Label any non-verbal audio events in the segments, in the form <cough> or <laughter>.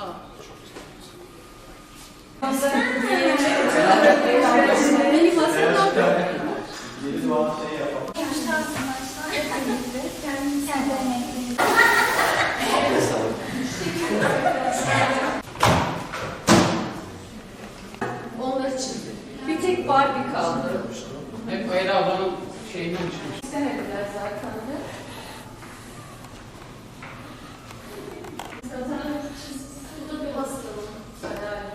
Benim aslında onlar. Bir tek Barbie kaldı. Hep Ayla ablanın şeyinden çıkmış. İstemediler zaten de. Zaten burada bir hastalık. Yani.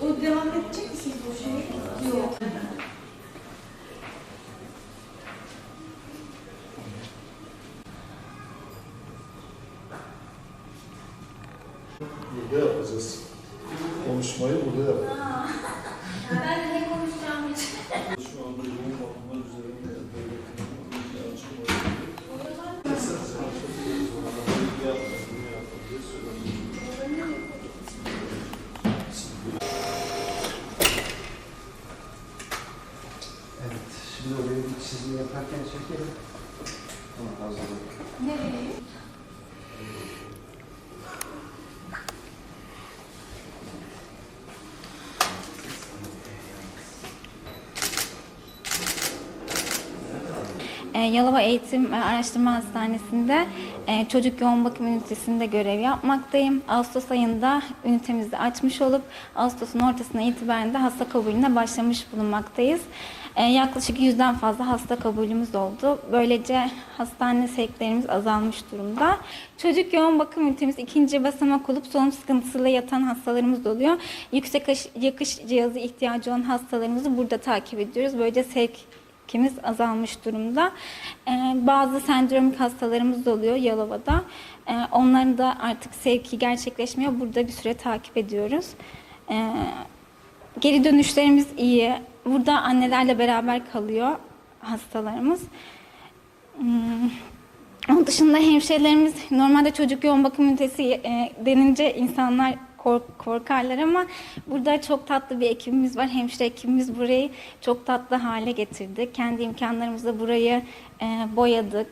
O devam edecek misiniz bu şeye? Yok. Burada yapacağız. Konuşmayı burada yapacağız. <laughs> Ben de ne konuşacağım hiç. Şu anda yoğun bakımlar üzerinde devletin bir Evet, şimdi oraya bir çizim yaparken çekelim. Tamam, hazırlık. Nereye? Yalova Eğitim Araştırma Hastanesi'nde e, çocuk yoğun bakım ünitesinde görev yapmaktayım. Ağustos ayında ünitemizi açmış olup Ağustos'un ortasına itibaren de hasta kabulüne başlamış bulunmaktayız. Ee, Yaklaşık yüzden fazla hasta kabulümüz oldu. Böylece hastane sevklerimiz azalmış durumda. Çocuk yoğun bakım ünitemiz ikinci basamak olup solunum sıkıntısıyla yatan hastalarımız oluyor. Yüksek yakış cihazı ihtiyacı olan hastalarımızı burada takip ediyoruz. Böylece sevk sevkimiz azalmış durumda. Ee, bazı sendromik hastalarımız da oluyor Yalova'da. Ee, onların da artık sevki gerçekleşmiyor. Burada bir süre takip ediyoruz. Ee, geri dönüşlerimiz iyi. Burada annelerle beraber kalıyor hastalarımız. Hmm, onun dışında hemşehrilerimiz normalde çocuk yoğun bakım ünitesi e, denince insanlar kork- korkarlar ama burada çok tatlı bir ekibimiz var. Hemşire ekibimiz burayı çok tatlı hale getirdi. Kendi imkanlarımızla burayı e, boyadık.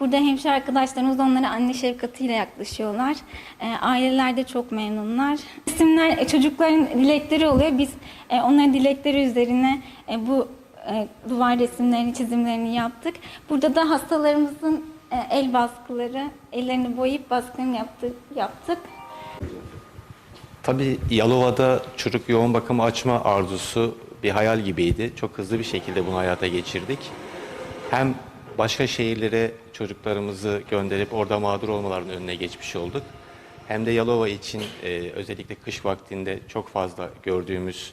Burada hemşire arkadaşlarımız onlara anne şefkatiyle yaklaşıyorlar. E, aileler de çok memnunlar. İsimler e, çocukların dilekleri oluyor. Biz e, onların dilekleri üzerine e, bu e, duvar resimlerini, çizimlerini yaptık. Burada da hastalarımızın e, el baskıları, ellerini boyayıp baskılarını yaptık. yaptık. Tabii Yalova'da çocuk yoğun bakımı açma arzusu bir hayal gibiydi. Çok hızlı bir şekilde bunu hayata geçirdik. Hem başka şehirlere çocuklarımızı gönderip orada mağdur olmalarının önüne geçmiş olduk. Hem de Yalova için e, özellikle kış vaktinde çok fazla gördüğümüz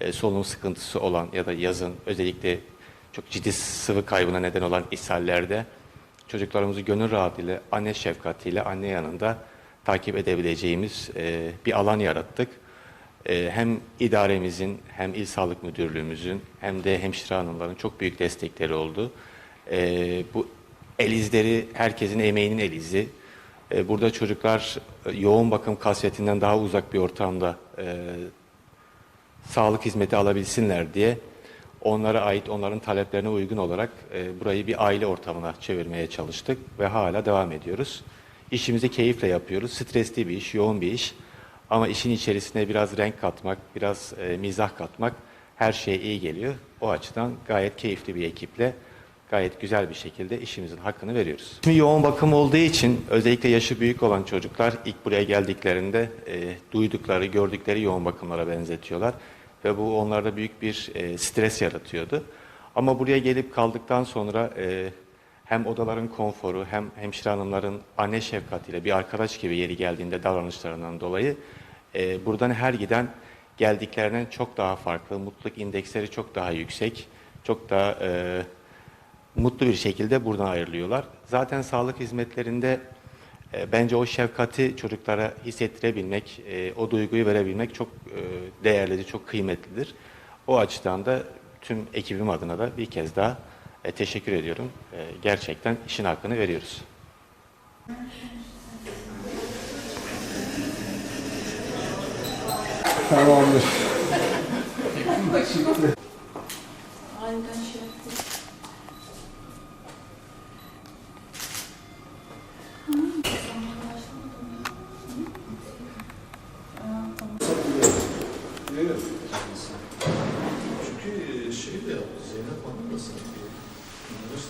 e, solunum sıkıntısı olan ya da yazın özellikle çok ciddi sıvı kaybına neden olan ishallerde çocuklarımızı gönül rahatlığıyla, anne şefkatiyle, anne yanında takip edebileceğimiz e, bir alan yarattık. E, hem idaremizin, hem il sağlık müdürlüğümüzün, hem de hemşire hanımların çok büyük destekleri oldu. E, bu el izleri herkesin emeğinin el izi. E, burada çocuklar e, yoğun bakım kasvetinden daha uzak bir ortamda e, sağlık hizmeti alabilsinler diye onlara ait, onların taleplerine uygun olarak e, burayı bir aile ortamına çevirmeye çalıştık ve hala devam ediyoruz. İşimizi keyifle yapıyoruz. Stresli bir iş, yoğun bir iş. Ama işin içerisine biraz renk katmak, biraz e, mizah katmak her şeye iyi geliyor. O açıdan gayet keyifli bir ekiple gayet güzel bir şekilde işimizin hakkını veriyoruz. Şimdi yoğun bakım olduğu için özellikle yaşı büyük olan çocuklar ilk buraya geldiklerinde e, duydukları, gördükleri yoğun bakımlara benzetiyorlar. Ve bu onlarda büyük bir e, stres yaratıyordu. Ama buraya gelip kaldıktan sonra e, hem odaların konforu hem hemşire hanımların anne şefkatiyle bir arkadaş gibi yeri geldiğinde davranışlarından dolayı e, buradan her giden geldiklerinden çok daha farklı, mutluluk indeksleri çok daha yüksek, çok daha e, mutlu bir şekilde buradan ayrılıyorlar. Zaten sağlık hizmetlerinde e, bence o şefkati çocuklara hissettirebilmek, e, o duyguyu verebilmek çok e, değerlidir, çok kıymetlidir. O açıdan da tüm ekibim adına da bir kez daha e, teşekkür ediyorum. E, gerçekten işin hakkını veriyoruz. Tamamdır. Çünkü e, şey de Zeynep Hanım da sanki Вы же